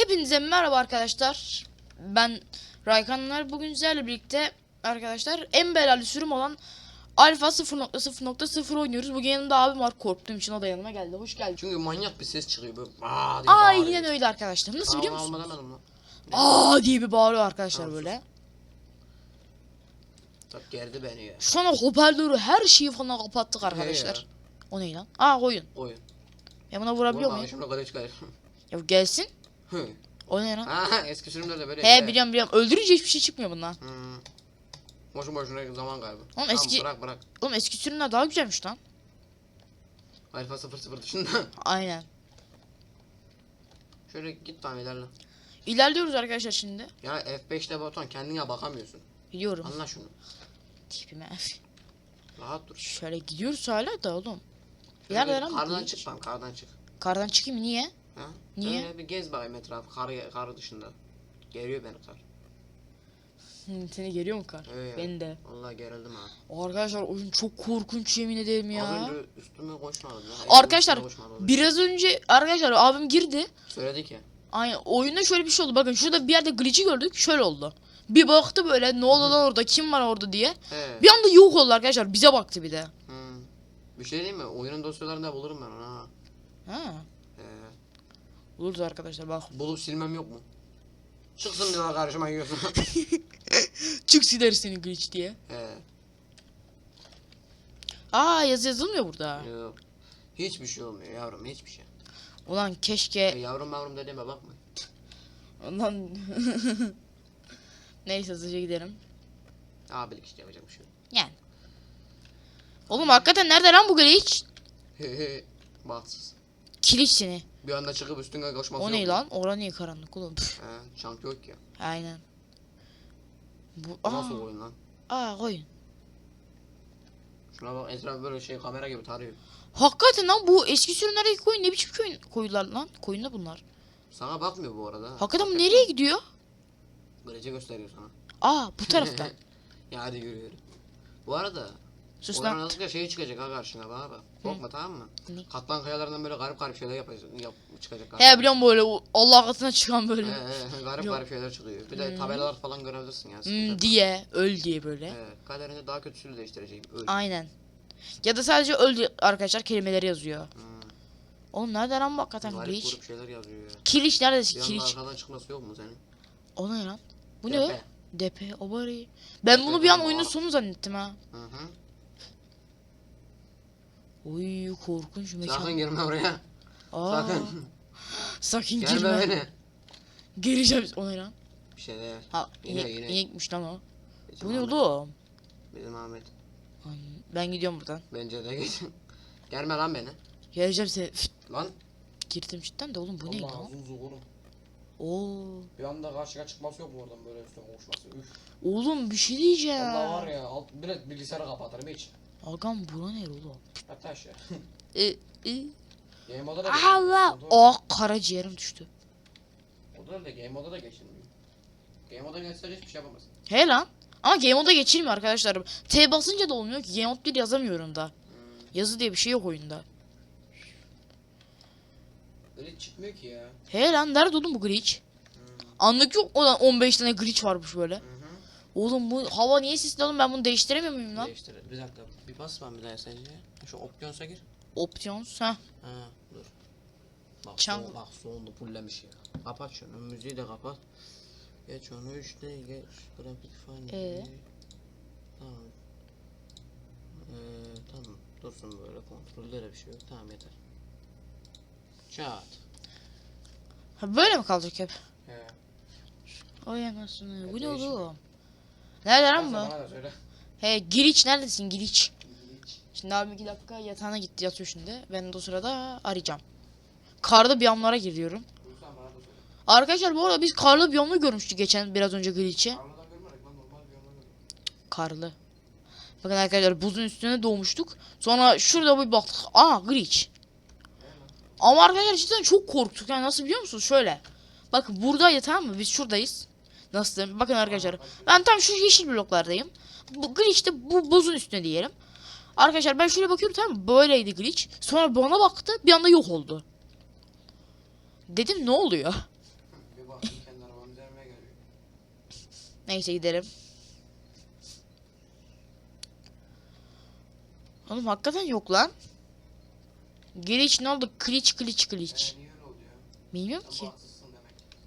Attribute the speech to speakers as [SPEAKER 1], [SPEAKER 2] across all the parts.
[SPEAKER 1] Hepinize merhaba arkadaşlar. Ben Raykanlar. Bugün sizlerle birlikte arkadaşlar en belalı sürüm olan Alfa 0.0.0 oynuyoruz. Bugün yanımda abim var. Korktuğum için o da yanıma geldi. Hoş geldin.
[SPEAKER 2] Çünkü manyak bir ses çıkıyor böyle. Aa diye
[SPEAKER 1] Aynen öyle arkadaşlar. Nasıl biliyor musun?
[SPEAKER 2] alma demedim lan.
[SPEAKER 1] Aa diye bir bağırıyor arkadaşlar
[SPEAKER 2] Tamam,
[SPEAKER 1] böyle.
[SPEAKER 2] Bak gerdi beni ya.
[SPEAKER 1] Şu an hoparlörü her şeyi falan kapattık arkadaşlar.
[SPEAKER 2] ya.
[SPEAKER 1] O ne lan? Aa oyun.
[SPEAKER 2] Oyun.
[SPEAKER 1] Ya buna vurabiliyor
[SPEAKER 2] Vurma,
[SPEAKER 1] muyum?
[SPEAKER 2] Şimdi kadar çıkar.
[SPEAKER 1] Ya gelsin.
[SPEAKER 2] Hı.
[SPEAKER 1] O ne lan?
[SPEAKER 2] Ha eski sürümlerde böyle.
[SPEAKER 1] He biliyorum biliyorum. Öldürünce hiçbir şey çıkmıyor bundan.
[SPEAKER 2] Hmm. Boşu boşuna zaman kaybı.
[SPEAKER 1] Oğlum
[SPEAKER 2] Tamam,
[SPEAKER 1] eski-
[SPEAKER 2] bırak bırak.
[SPEAKER 1] Oğlum eski sürümler daha güzelmiş lan.
[SPEAKER 2] Alfa 00 dışında.
[SPEAKER 1] Aynen.
[SPEAKER 2] Şöyle git tamam ilerle.
[SPEAKER 1] İlerliyoruz arkadaşlar şimdi.
[SPEAKER 2] Ya F5'te baton kendine bakamıyorsun.
[SPEAKER 1] Biliyorum.
[SPEAKER 2] Anla şunu.
[SPEAKER 1] Tipime.
[SPEAKER 2] Rahat dur.
[SPEAKER 1] Şöyle gidiyoruz hala da oğlum.
[SPEAKER 2] Bir
[SPEAKER 1] lan
[SPEAKER 2] Kardan çık lan kardan çık.
[SPEAKER 1] Kardan çıkayım niye?
[SPEAKER 2] Ha?
[SPEAKER 1] Niye?
[SPEAKER 2] Öyle bir gez bakayım etrafı kar, kar dışında. Geriyor beni kar.
[SPEAKER 1] Hı, Seni geliyor mu kar?
[SPEAKER 2] Evet.
[SPEAKER 1] Beni de.
[SPEAKER 2] Vallahi gerildim ha.
[SPEAKER 1] Arkadaşlar oyun çok korkunç yemin ederim
[SPEAKER 2] Az
[SPEAKER 1] ya.
[SPEAKER 2] önce üstüme koşmadı ya.
[SPEAKER 1] Arkadaşlar
[SPEAKER 2] Üstüme koşmadı.
[SPEAKER 1] biraz önce arkadaşlar abim girdi.
[SPEAKER 2] Söyledik ya.
[SPEAKER 1] Aynen oyunda şöyle bir şey oldu. Bakın şurada bir yerde glitch'i gördük. Şöyle oldu. Bir baktı böyle ne oldu lan orada kim var orada diye.
[SPEAKER 2] He.
[SPEAKER 1] Bir anda yok oldu arkadaşlar. Bize baktı bir de.
[SPEAKER 2] Hmm. Bir şey diyeyim mi? Oyunun dosyalarında bulurum ben onu ha.
[SPEAKER 1] Ha.
[SPEAKER 2] He.
[SPEAKER 1] Buluruz arkadaşlar bak.
[SPEAKER 2] Bulup silmem yok mu? Çıksın bir daha karşıma yiyorsun.
[SPEAKER 1] Çık siler seni glitch diye.
[SPEAKER 2] He.
[SPEAKER 1] Aa yazı yazılmıyor burada.
[SPEAKER 2] Yok. Hiçbir şey olmuyor yavrum hiçbir şey.
[SPEAKER 1] Ulan
[SPEAKER 2] E,
[SPEAKER 1] keşke
[SPEAKER 2] yavrum yavrum dediğime bakma.
[SPEAKER 1] Ondan Neyse hızlıca gidelim.
[SPEAKER 2] Abilik işte yapacak bir şey yok.
[SPEAKER 1] Yani. Oğlum hakikaten nerede lan bu glitch?
[SPEAKER 2] Bahtsız.
[SPEAKER 1] Kiliç seni.
[SPEAKER 2] Bir anda çıkıp üstüne koşması
[SPEAKER 1] O
[SPEAKER 2] yok
[SPEAKER 1] ne lan? Ora niye karanlık oğlum?
[SPEAKER 2] He. Şamp yok ya.
[SPEAKER 1] Aynen. Bu
[SPEAKER 2] Bu
[SPEAKER 1] aa,
[SPEAKER 2] Nasıl oyun lan?
[SPEAKER 1] aa koyun.
[SPEAKER 2] Şuna bak etrafı böyle şey kamera gibi tarıyor.
[SPEAKER 1] Hakikaten lan bu eski sürümlerdeki koyun ne biçim koyun koyular lan? Koyun da bunlar.
[SPEAKER 2] Sana bakmıyor bu arada.
[SPEAKER 1] Hakikaten bu nereye gidiyor?
[SPEAKER 2] Grece gösteriyor sana.
[SPEAKER 1] Aa bu taraftan.
[SPEAKER 2] ya hadi yürü yürü. Bu arada
[SPEAKER 1] Sus
[SPEAKER 2] Oyun
[SPEAKER 1] lan.
[SPEAKER 2] oynadıkça şey çıkacak ha karşına bak bak. Korkma tamam mı?
[SPEAKER 1] Ne?
[SPEAKER 2] Katlan kayalarından böyle garip garip şeyler yapacaksın. Yap, çıkacak
[SPEAKER 1] He biliyorum böyle o Allah katına çıkan böyle.
[SPEAKER 2] He, he, garip
[SPEAKER 1] Yok.
[SPEAKER 2] garip şeyler çıkıyor. Bir de tabelalar falan görebilirsin yani. sıkıntı
[SPEAKER 1] Hmm,
[SPEAKER 2] yok.
[SPEAKER 1] diye öl diye böyle.
[SPEAKER 2] He, kaderini daha kötüsünü değiştireceğim. Öl.
[SPEAKER 1] Aynen. Ya da sadece öl diye arkadaşlar kelimeleri yazıyor.
[SPEAKER 2] Hmm.
[SPEAKER 1] Oğlum nerede lan bu hakikaten
[SPEAKER 2] Garip
[SPEAKER 1] glitch?
[SPEAKER 2] grup şeyler yazıyor ya.
[SPEAKER 1] Kiliç neredesin
[SPEAKER 2] Bir anda
[SPEAKER 1] kiliç?
[SPEAKER 2] arkadan çıkması yok mu senin?
[SPEAKER 1] O ne lan? Bu ne? Depe, o bari. Ben bunu bir an
[SPEAKER 2] Depe,
[SPEAKER 1] oyunun sonu zannettim ha.
[SPEAKER 2] Hı hı.
[SPEAKER 1] Oy korkunç mekan.
[SPEAKER 2] Sakın girme oraya.
[SPEAKER 1] Aa,
[SPEAKER 2] Sakın.
[SPEAKER 1] sakın
[SPEAKER 2] Gelme
[SPEAKER 1] girme.
[SPEAKER 2] beni.
[SPEAKER 1] Gireceğim. O ne lan?
[SPEAKER 2] Bir şey değil.
[SPEAKER 1] Ha,
[SPEAKER 2] Yine,
[SPEAKER 1] inek,
[SPEAKER 2] yine.
[SPEAKER 1] inekmiş lan o.
[SPEAKER 2] Bizim
[SPEAKER 1] Bu ne
[SPEAKER 2] Ahmet.
[SPEAKER 1] oğlum?
[SPEAKER 2] Bizim Ahmet.
[SPEAKER 1] Ben gidiyorum buradan.
[SPEAKER 2] Bence de geç. Gelme lan beni.
[SPEAKER 1] Geleceğim seni. Fıt,
[SPEAKER 2] Lan.
[SPEAKER 1] girdim cidden de oğlum bu ne
[SPEAKER 2] Allah
[SPEAKER 1] lan?
[SPEAKER 2] uzun oğlum.
[SPEAKER 1] Oo.
[SPEAKER 2] Bir anda karşıya çıkması yok mu oradan böyle üstüne koşması? Üf.
[SPEAKER 1] Oğlum bir şey diyeceğim.
[SPEAKER 2] Allah var ya alt direkt bilgisayarı kapatırım hiç.
[SPEAKER 1] Agam bura ne oğlum?
[SPEAKER 2] Hatta aşağı.
[SPEAKER 1] E, e.
[SPEAKER 2] Game moda da
[SPEAKER 1] Allah. Oh karaciğerim düştü.
[SPEAKER 2] O da game moda da geçilmiyor. Game moda geçse hiçbir şey yapamazsın.
[SPEAKER 1] He lan. Ama Game Mode'a geçilmiyor arkadaşlar. T basınca da olmuyor ki. Game Mode 1 yazamıyorum da.
[SPEAKER 2] Hmm.
[SPEAKER 1] Yazı diye bir şey yok oyunda.
[SPEAKER 2] Öyle çıkmıyor ki ya.
[SPEAKER 1] He lan nerede oğlum bu glitch?
[SPEAKER 2] Hmm.
[SPEAKER 1] Anlık yok olan 15 tane glitch varmış böyle.
[SPEAKER 2] Hı.
[SPEAKER 1] Oğlum bu hava niye sisli oğlum ben bunu değiştiremiyor muyum lan?
[SPEAKER 2] Değiştir. Bir dakika. Bir bas ben bir daha sence. Şu opsiyonsa gir.
[SPEAKER 1] Options ha.
[SPEAKER 2] Ha dur. Bak
[SPEAKER 1] Çan-
[SPEAKER 2] son, bak sonunda fullemiş ya. Kapat şunu. Müziği de kapat. Geç onu işte geç. Grafik falan.
[SPEAKER 1] Ee?
[SPEAKER 2] Tamam. Ee, tamam. Dursun böyle kontrolde de bir şey yok. Tamam yeter. Çat.
[SPEAKER 1] Ha böyle mi kalacak hep?
[SPEAKER 2] He.
[SPEAKER 1] Oy anasını. Bu ne oğlum? Nerede lan bu?
[SPEAKER 2] Bana da söyle.
[SPEAKER 1] He glitch neredesin glitch? Şimdi abi iki dakika yatağına gitti yatıyor şimdi. Ben de o sırada arayacağım. Karda biyomlara giriyorum. Arkadaşlar bu arada biz karlı biyomlu görmüştük geçen biraz önce glitch'i.
[SPEAKER 2] Bir.
[SPEAKER 1] Karlı. Bakın arkadaşlar buzun üstüne doğmuştuk. Sonra şurada bir baktık. Aa glitch. Ama arkadaşlar cidden çok korktuk. Yani nasıl biliyor musunuz? Şöyle. Bakın buradaydı tamam mı? Biz şuradayız. Nasıl? Bakın arkadaşlar. Ben tam şu yeşil bloklardayım. Bu glitch de bu buzun üstüne diyelim. Arkadaşlar ben şöyle bakıyorum tamam? Böyleydi glitch. Sonra bana baktı bir anda yok oldu. Dedim ne oluyor? Neyse gidelim. Oğlum hakikaten yok lan. Glitch ne oldu? Glitch glitch glitch. Bilmiyorum ki.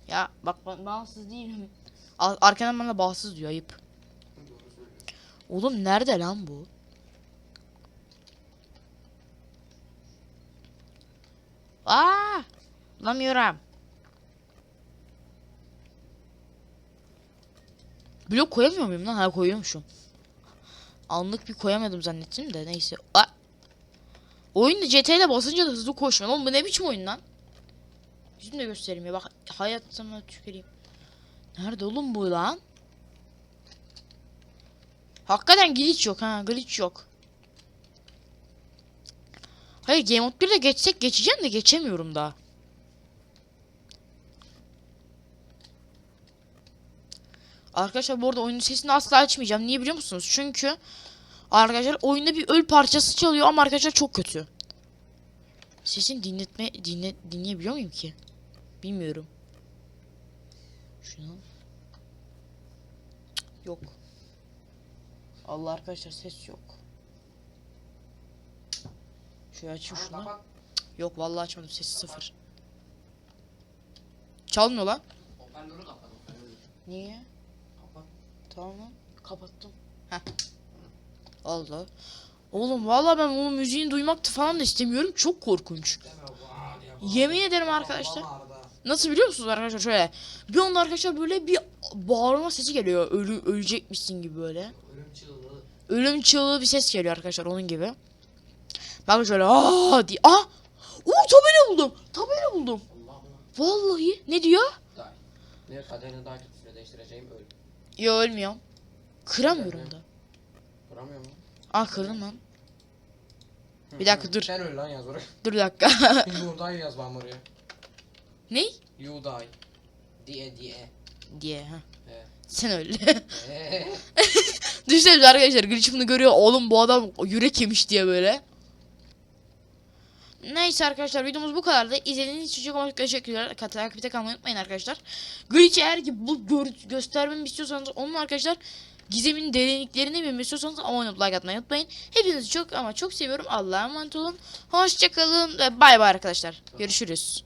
[SPEAKER 1] Ya bak ben bağımsız değilim. Ar- Arkadan bana bağımsız diyor ayıp. Oğlum nerede lan bu? Aa! Bulamıyorum. Blok koyamıyor muyum lan? Ha koyuyormuşum. Anlık bir koyamadım zannettim de neyse. Aa! Oyunda CT ile basınca da hızlı koşmuyor. Oğlum bu ne biçim oyun lan? Yüzümü de göstereyim ya. Bak hayatıma tüküreyim. Nerede oğlum bu lan? Hakikaten glitch yok ha glitch yok. Hayır Game Mode 1'de geçsek geçeceğim de geçemiyorum daha. Arkadaşlar bu arada oyunun sesini asla açmayacağım. Niye biliyor musunuz? Çünkü arkadaşlar oyunda bir öl parçası çalıyor ama arkadaşlar çok kötü. Sesini dinletme dinle, dinleyebiliyor muyum ki? Bilmiyorum. Cık, Yok. Allah arkadaşlar ses yok. Şöyle açayım şunu. Yok vallahi açmadım sesi sıfır. Çalmıyor lan.
[SPEAKER 2] Hoparlörü kapat.
[SPEAKER 1] Niye?
[SPEAKER 2] Kapat.
[SPEAKER 1] Tamam lan. Kapattım. Heh. Allah. Oğlum vallahi ben onun müziğini duymak falan da istemiyorum. Çok korkunç. Yemin ederim arkadaşlar. Nasıl biliyor musunuz arkadaşlar şöyle. Bir anda arkadaşlar böyle bir bağırma sesi geliyor. Ölü ölecekmişsin gibi böyle.
[SPEAKER 2] Ölüm çığlığı.
[SPEAKER 1] Ölüm çığlığı bir ses geliyor arkadaşlar onun gibi. Bakın şöyle aa diye. Aa! Oo tabela buldum. Tabela buldum. Vallahi. Ne diyor?
[SPEAKER 2] Ne kaderini daha kötüsüne değiştireceğim öl.
[SPEAKER 1] Yo ölmüyorum. Kıramıyorum da.
[SPEAKER 2] Vuramıyor mu?
[SPEAKER 1] Aa kırdım lan. Bir dakika, dur.
[SPEAKER 2] Sen öl lan yaz oraya.
[SPEAKER 1] Dur dakika.
[SPEAKER 2] die yaz bana oraya.
[SPEAKER 1] Ne?
[SPEAKER 2] You die. Diye diye.
[SPEAKER 1] Diye ha.
[SPEAKER 2] He.
[SPEAKER 1] Sen.
[SPEAKER 2] Eee.
[SPEAKER 1] Düşünsenize arkadaşlar Glitch bunu görüyor. Oğlum bu adam yürek yemiş diye böyle. Neyse arkadaşlar videomuz bu kadardı. İzlediğiniz için çok teşekkürler. Kat- Takipte kalmayı unutmayın arkadaşlar. Glitch eğer ki bu gör göstermemi istiyorsanız onun arkadaşlar Gizemin derinliklerini bilmek istiyorsanız abone olup like atmayı unutmayın. Hepinizi çok ama çok seviyorum. Allah'a emanet olun. Hoşçakalın ve bay bay arkadaşlar. Görüşürüz.